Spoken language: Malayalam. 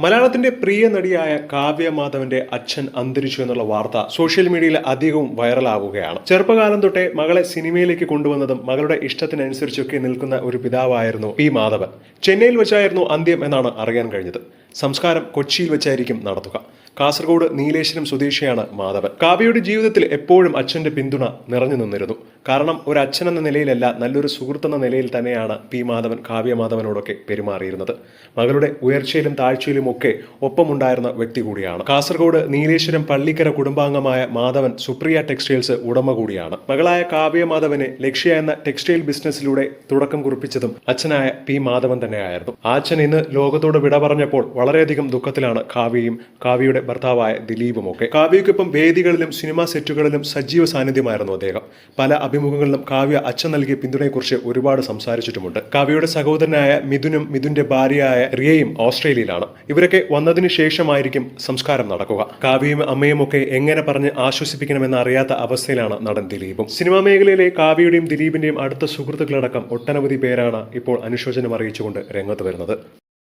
മലയാളത്തിന്റെ പ്രിയ നടിയായ കാവ്യ മാധവന്റെ അച്ഛൻ അന്തരിച്ചു എന്നുള്ള വാർത്ത സോഷ്യൽ മീഡിയയിൽ അധികവും വൈറലാവുകയാണ് ചെറുപ്പകാലം തൊട്ടേ മകളെ സിനിമയിലേക്ക് കൊണ്ടുവന്നതും മകളുടെ ഇഷ്ടത്തിനനുസരിച്ചൊക്കെ നിൽക്കുന്ന ഒരു പിതാവായിരുന്നു പി മാധവൻ. ചെന്നൈയിൽ വെച്ചായിരുന്നു അന്ത്യം എന്നാണ് അറിയാൻ കഴിഞ്ഞത്. സംസ്കാരം കൊച്ചിയിൽ വെച്ചായിരിക്കും നടത്തുക. കാസർഗോഡ് നീലേശ്വരം സ്വദേശിയാണ് മാധവൻ. കാവ്യയുടെ ജീവിതത്തിൽ എപ്പോഴും അച്ഛന്റെ പിന്തുണ നിറഞ്ഞു നിന്നിരുന്നു. കാരണം ഒരു അച്ഛൻ എന്ന നിലയിലല്ല നല്ലൊരു സുഹൃത്തെന്ന നിലയിൽ തന്നെയാണ് പി മാധവൻ കാവ്യ മാധവനോടൊക്കെ പെരുമാറിയിരുന്നത്. മകളുടെ ഉയർച്ചയിലും താഴ്ചയിലും ഒക്കെ ഒപ്പമുണ്ടായിരുന്ന വ്യക്തി കൂടിയാണ്. കാസർഗോഡ് നീലേശ്വരം പള്ളിക്കര കുടുംബാംഗമായ മാധവൻ സുപ്രിയ ടെക്സ്റ്റൈൽസ് ഉടമ കൂടിയാണ്. മകളായ കാവ്യ മാധവനെ ലക്ഷ്യ എന്ന ടെക്സ്റ്റൈൽ ബിസിനസ്സിലൂടെ തുടക്കം കുറിപ്പിച്ചതും അച്ഛനായ പി മാധവൻ തന്നെയായിരുന്നു. അച്ഛൻ ഇന്ന് ലോകത്തോട് വിട പറഞ്ഞപ്പോൾ വളരെയധികം ദുഃഖത്തിലാണ് കാവ്യയും കാവ്യയുടെ ഭർത്താവായ ദിലീപുമൊക്കെ. കാവ്യയ്ക്കൊപ്പം വേദികളിലും സിനിമാ സെറ്റുകളിലും സജീവ സാന്നിധ്യമായിരുന്നു അദ്ദേഹം. പല അഭിമുഖങ്ങളിലും കാവ്യ അച്ഛൻ നൽകിയ പിന്തുണയെക്കുറിച്ച് ഒരുപാട് സംസാരിച്ചിട്ടുമുണ്ട്. കാവ്യയുടെ സഹോദരനായ മിഥുനും മിഥുന്റെ ഭാര്യയായ റിയയും ഓസ്ട്രേലിയയിലാണ്. ഇവരൊക്കെ വന്നതിന് ശേഷമായിരിക്കും സംസ്കാരം നടക്കുക. കാവ്യയും അമ്മയും ഒക്കെ എങ്ങനെ പറഞ്ഞ് ആശ്വസിപ്പിക്കണമെന്ന് അറിയാത്ത അവസ്ഥയിലാണ് നടൻ ദിലീപും. സിനിമാ മേഖലയിലെ കാവ്യയുടെയും ദിലീപിന്റെയും അടുത്ത സുഹൃത്തുക്കളടക്കം ഒട്ടനവധി പേരാണ് ഇപ്പോൾ അനുശോചനം അറിയിച്ചുകൊണ്ട് രംഗത്ത് വരുന്നത്.